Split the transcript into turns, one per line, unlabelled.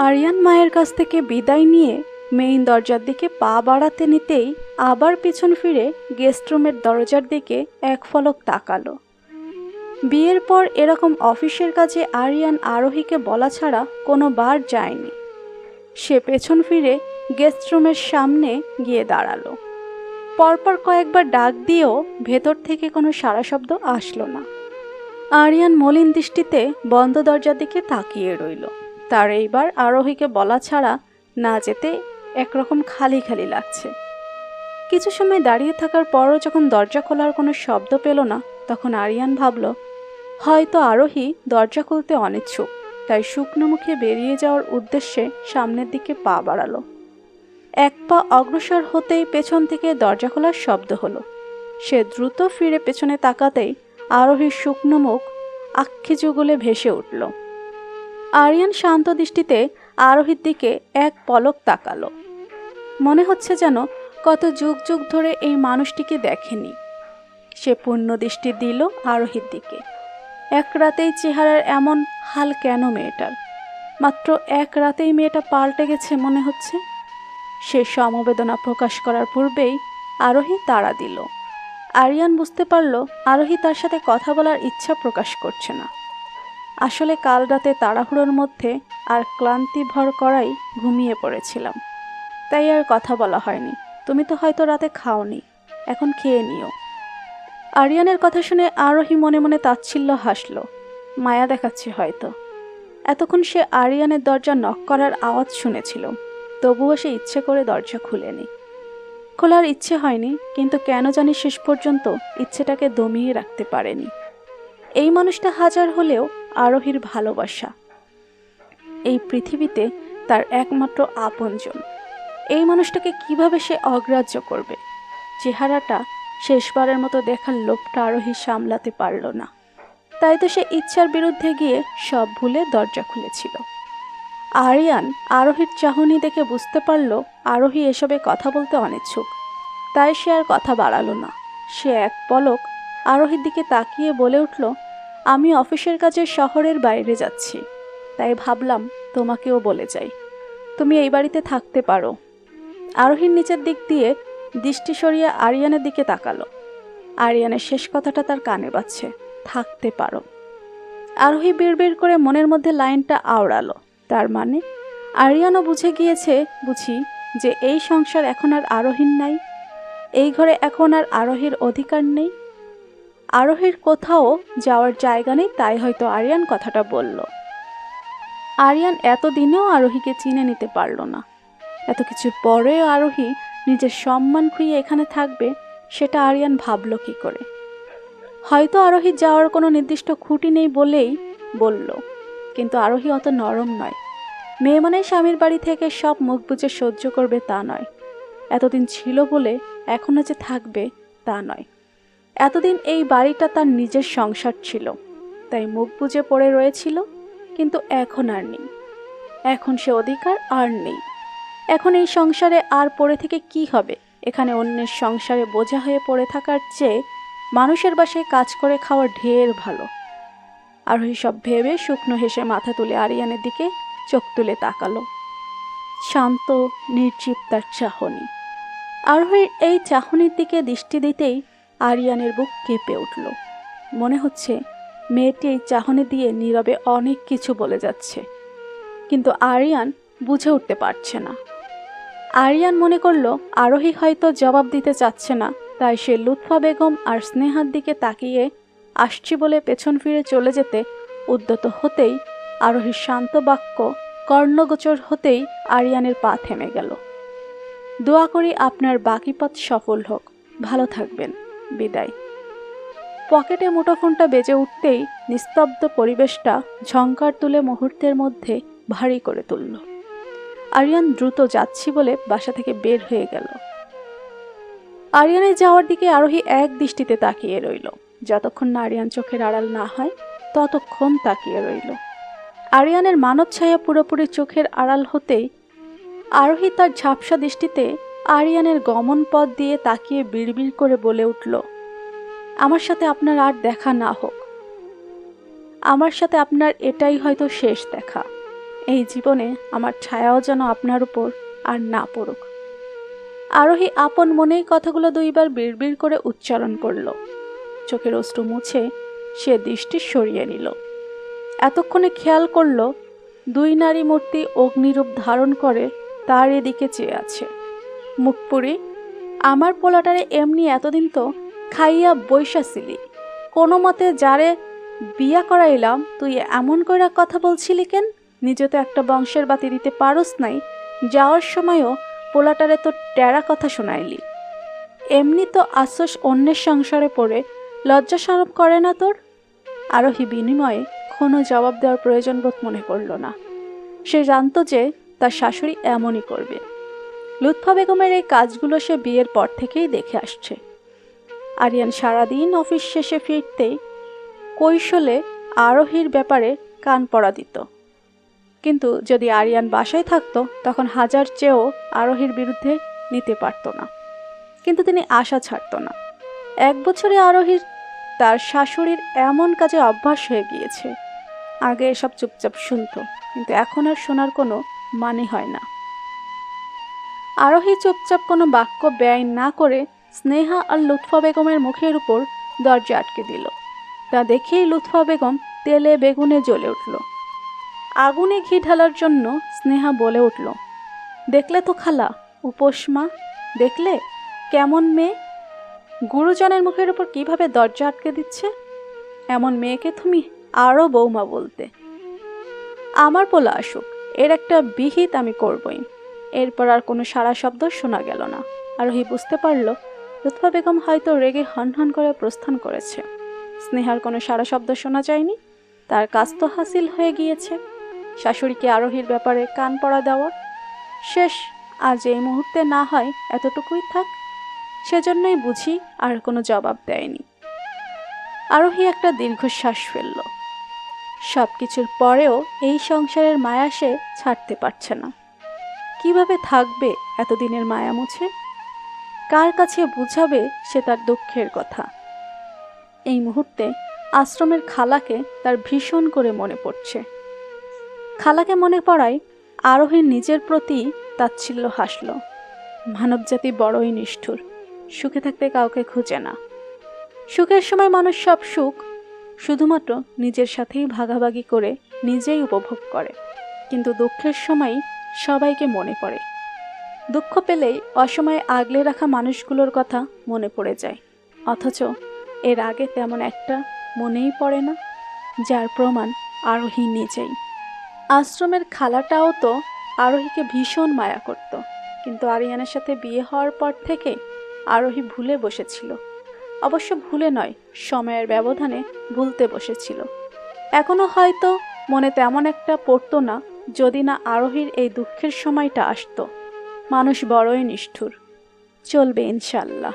আরিয়ান মায়ের কাছ থেকে বিদায় নিয়ে মেইন দরজার দিকে পা বাড়াতে নিতেই আবার পিছন ফিরে গেস্ট রুমের দরজার দিকে এক ফলক তাকালো। বিয়ের পর এরকম অফিসের কাজে আরিয়ান আরোহীকে বলা ছাড়া কোনো বার যায়নি। সে পেছন ফিরে গেস্ট রুমের সামনে গিয়ে দাঁড়াল। পরপর কয়েকবার ডাক দিয়েও ভেতর থেকে কোনো সারা শব্দ আসলো না। আরিয়ান মলিন দৃষ্টিতে বন্ধ দরজার দিকে তাকিয়ে রইল। তার এইবার আরোহীকে বলা ছাড়া না যেতে একরকম খালি খালি লাগছে। কিছু সময় দাঁড়িয়ে থাকার পরও যখন দরজা খোলার কোনো শব্দ পেল না, তখন আরিয়ান ভাবল, হয়তো আরোহী দরজা খুলতে অনিচ্ছুক, তাই শুকনো মুখে বেরিয়ে যাওয়ার উদ্দেশ্যে সামনের দিকে পা বাড়ালো। এক পা অগ্রসর হতেই পেছন থেকে দরজা খোলার শব্দ হলো। সে দ্রুত ফিরে পেছনে তাকাতেই আরোহীর শুকনো মুখ আক্ষি যুগলে ভেসে উঠল। আরিয়ান শান্ত দৃষ্টিতে আরোহীর দিকে এক পলক তাকালো। মনে হচ্ছে যেন কত যুগ যুগ ধরে এই মানুষটিকে দেখেনি। সে পূর্ণ দৃষ্টি দিল আরোহীর দিকে। এক রাতেই চেহারার এমন হাল কেন মেয়েটার? মাত্র এক রাতেই মেয়েটা পাল্টে গেছে মনে হচ্ছে। সে সমবেদনা প্রকাশ করার পূর্বেই আরোহী তাড়া দিল। আরিয়ান বুঝতে পারল আরোহী তার সাথে কথা বলার ইচ্ছা প্রকাশ করছে না। আসলে কাল রাতে তাড়াহুড়োর মধ্যে আর ক্লান্তি ভর করাই ঘুমিয়ে পড়েছিলাম। তাই আর কথা বলা হয়নি। তুমি তো হয়তো রাতে খাওনি। এখন খেয়ে নিও। আরিয়ানের কথা শুনে আরোহী মনে মনে তাচ্ছিল্য হাসল। মায়া দেখাচ্ছে হয়তো। এতক্ষণ সে আরিয়ানের দরজা নক করার আওয়াজ শুনেছিল। তবুও সে ইচ্ছে করে দরজা খুলেনি। খোলার ইচ্ছে হয়নি, কিন্তু কেন জানি শেষ পর্যন্ত ইচ্ছেটাকে দমিয়ে রাখতে পারেনি। এই মানুষটা হাজার হলেও আরোহীর ভালোবাসা। এই পৃথিবীতে তার একমাত্র আপনজন। এই মানুষটাকে কীভাবে সে অগ্রাহ্য করবে? চেহারাটা শেষবারের মতো দেখার লোভটা আরোহী সামলাতে পারল না। তাই তো সে ইচ্ছার বিরুদ্ধে গিয়ে সব ভুলে দরজা খুলেছিল। আরিয়ান আরোহীর চাহনি দেখে বুঝতে পারল আরোহী এসবে কথা বলতে অনিচ্ছুক। তাই সে আর কথা বাড়ালো না। সে এক পলক আরোহীর দিকে তাকিয়ে বলে উঠল আমি অফিসের কাজে শহরের বাইরে যাচ্ছি, তাই ভাবলাম তোমাকেও বলে যাই। তুমি এই বাড়িতে থাকতে পারো। আরোহীর নিচের দিক দিয়ে দৃষ্টি সরিয়ে আরিয়ানের দিকে তাকালো। আরিয়ানের শেষ কথাটা তার কানে বাজছে, থাকতে পারো। আরোহী বিড়বিড় করে মনের মধ্যে লাইনটা আওড়ালো, তার মানে আরিয়ানও বুঝে গিয়েছে, বুঝি, যে এই সংসার এখন আর আরোহীর নাই, এই ঘরে এখন আর আরোহীর অধিকার নেই। আরোহীর কোথাও যাওয়ার জায়গা নেই, তাই হয়তো আরিয়ান কথাটা বলল। আরিয়ান এতদিনেও আরোহীকে চিনে নিতে পারল না। এত কিছু পরেও আরোহী নিজের সম্মান খুইয়ে এখানে থাকবে, সেটা আরিয়ান ভাবল কি করে। হয়তো আরোহী যাওয়ার কোনো নির্দিষ্ট খুঁটি নেই বলেই বলল, কিন্তু আরোহী অত নরম নয়। মেয়ে মানে স্বামীর বাড়ি থেকে সব মুখ বুঝে সহ্য করবে তা নয়। এতদিন ছিল বলে এখনও যে থাকবে তা নয়। এতদিন এই বাড়িটা তার নিজের সংসার ছিল। তাই মুখ বুঝে পড়ে রয়েছিল, কিন্তু এখন আর নেই। এখন সে অধিকার আর নেই। এখন এই সংসারে আর পড়ে থেকে কি হবে? এখানে অন্যের সংসারে বোঝা হয়ে পড়ে থাকার চেয়ে মানুষের বাসায় কাজ করে খাওয়া ঢের ভালো। আর ওই সব ভেবে শুকনো হেসে মাথা তুলে আরিয়ানের দিকে চোখ তুলে তাকালো। শান্ত, নির্জীব তার চাহনি। আরোহীর এই চাহনির দিকে দৃষ্টি দিতেই আরিয়ানের বুক কেঁপে উঠল। মনে হচ্ছে মেয়েটি এই চাহনি দিয়ে নীরবে অনেক কিছু বলে যাচ্ছে। কিন্তু আরিয়ান বুঝে উঠতে পারছে না। আরিয়ান মনে করল আরোহী হয়তো জবাব দিতে চাচ্ছে না, তাই সে লুৎফা বেগম আর স্নেহার দিকে তাকিয়ে আসছি বলে পেছন ফিরে চলে যেতে উদ্যত হতেই আরোহীর শান্ত বাক্য কর্ণগোচর হতেই আরিয়ানের পা থেমে গেল। দোয়া করি আপনার বাকি পথ সফল হোক। ভালো থাকবেন। বিদায়। পকেটে মুঠোফোনটা বেজে উঠতেই নিস্তব্ধ পরিবেশটা ঝঙ্কার তুলে মুহূর্তের মধ্যে ভারী করে তুলল। আরিয়ান দ্রুত যাচ্ছি বলে বাসা থেকে বের হয়ে গেল। আরিয়ানের যাওয়ার দিকে আরোহী এক দৃষ্টিতে তাকিয়ে রইল। যতক্ষণ না আরিয়ান চোখের আড়াল না হয়, ততক্ষণ তাকিয়ে রইল। আরিয়ানের মানব ছায়া পুরোপুরি চোখের আড়াল হতেই আরোহী তার ঝাপসা দৃষ্টিতে আরিয়ানের গমন পথ দিয়ে তাকিয়ে বিড়বিড় করে বলে উঠল, আমার সাথে আপনার আর দেখা না হোক। আমার সাথে আপনার এটাই হয়তো শেষ দেখা। এই জীবনে আমার ছায়াও যেন আপনার উপর আর না পড়ুক। আরোহী আপন মনেই কথাগুলো দুইবার বিড়বিড় করে উচ্চারণ করল। চোখের অশ্রু মুছে সে দৃষ্টি সরিয়ে নিল। এতক্ষণে খেয়াল করল, দুই নারী মূর্তি অগ্নিরূপ ধারণ করে তার এদিকে চেয়ে আছে। মুখপুরি, আমার পোলাটারে এমনি এতদিন তো খাইয়া বৈশাছিলি। কোনো মতে যারে বিয়া করাইলাম, তুই এমন কইরা কথা বলছিলি কেন? নিজে তো একটা বংশের বাতি দিতে পারস নাই। যাওয়ার সময়ও পোলাটারে তো টেরা কথা শোনাইলি। এমনি তো আসস অন্যের সংসারে পড়ে, লজ্জা সরব করে না তোর? আরোহী বিনিময়ে কোনো জবাব দেওয়ার প্রয়োজন বোধ মনে করল না। সে জানতো যে তার শাশুড়ি এমনই করবে। লুৎফা বেগমের এই কাজগুলো সে বিয়ের পর থেকেই দেখে আসছে। আরিয়ান সারাদিন অফিস শেষে ফিরতেই কৈশলে আরোহীর ব্যাপারে কান পড়া দিত। কিন্তু যদি আরিয়ান বাসায় থাকতো, তখন হাজার চেয়েও আরোহীর বিরুদ্ধে নিতে পারত না। কিন্তু তিনি আশা ছাড়ত না। এক বছরে আরোহীর তার শাশুড়ির এমন কাজে অভ্যাস হয়ে গিয়েছে। আগে এসব চুপচাপ শুনত, কিন্তু এখন আর শোনার কোনো মানে হয় না। আরোহী চুপচাপ কোনো বাক্য ব্যয় না করে স্নেহা আর লুৎফা বেগমের মুখের উপর দরজা আটকে দিল। তা দেখেই লুৎফা বেগম তেলে বেগুনে জ্বলে উঠল। আগুনে ঘি ঢালার জন্য স্নেহা বলে উঠল, দেখলে তো খালা উপসমা দেখলে? কেমন মেয়ে? গুরুজনের মুখের উপর কীভাবে দরজা আটকে দিচ্ছে? এমন মেয়েকে তুমি আরও বৌমা বলতে। আমার পোলা আসুক, এর একটা বিহিত আমি করবই। এরপর আর কোনো সারা শব্দ শোনা গেল না। আরোহী বুঝতে পারল লুৎফা বেগম হয়তো রেগে হন হন করে প্রস্থান করেছে। স্নেহার কোনো সারা শব্দ শোনা যায়নি, তার কাজ তো হাসিল হয়ে গিয়েছে। শাশুড়িকে আরোহীর ব্যাপারে কান পড়া দেওয়া। শেষ আজ এই মুহূর্তে না হয়, এতটুকুই থাক। সেজন্যই বুঝি আর কোনো জবাব দেয়নি। আরোহী একটা দীর্ঘশ্বাস ফেলল। সব কিছুর পরেও এই সংসারের মায়া সে ছাড়তে পারছে না। কীভাবে থাকবে এতদিনের মায়া মুছে? কার কাছে বুঝাবে সে তার দুঃখের কথা? এই মুহূর্তে আশ্রমের খালাকে তার ভীষণ করে মনে পড়ছে। খালাকে মনে পড়ায় আরোহীর নিজের প্রতি তাচ্ছিল্য হাসল। মানবজাতি বড়ই নিষ্ঠুর, সুখে থাকতে কাউকে খুঁজে না। সুখের সময় মানুষ সব সুখ শুধুমাত্র নিজের সাথেই ভাগাভাগি করে নিজেই উপভোগ করে। কিন্তু দুঃখের সময় সবাইকে মনে পড়ে। দুঃখ পেলেই অসময়ে আগলে রাখা মানুষগুলোর কথা মনে পড়ে যায়। অথচ এর আগে তেমন একটা মনেই পড়ে না, যার প্রমাণ আরোহী নিজেই। আশ্রমের খালাটাও তো আরোহীকে ভীষণ মায়া করত। কিন্তু আরিয়ানের সাথে বিয়ে হওয়ার পর থেকে আরোহী ভুলে বসেছিল। অবশ্য ভুলে নয়, সময়ের ব্যবধানে ভুলতে বসেছিল। এখনও হয়তো মনে তেমন একটা পড়তো না যদি না আরোহীর এই দুঃখের সময়টা আসতো। মানুষ বড়ই নিষ্ঠুর। চলবে ইনশাল্লাহ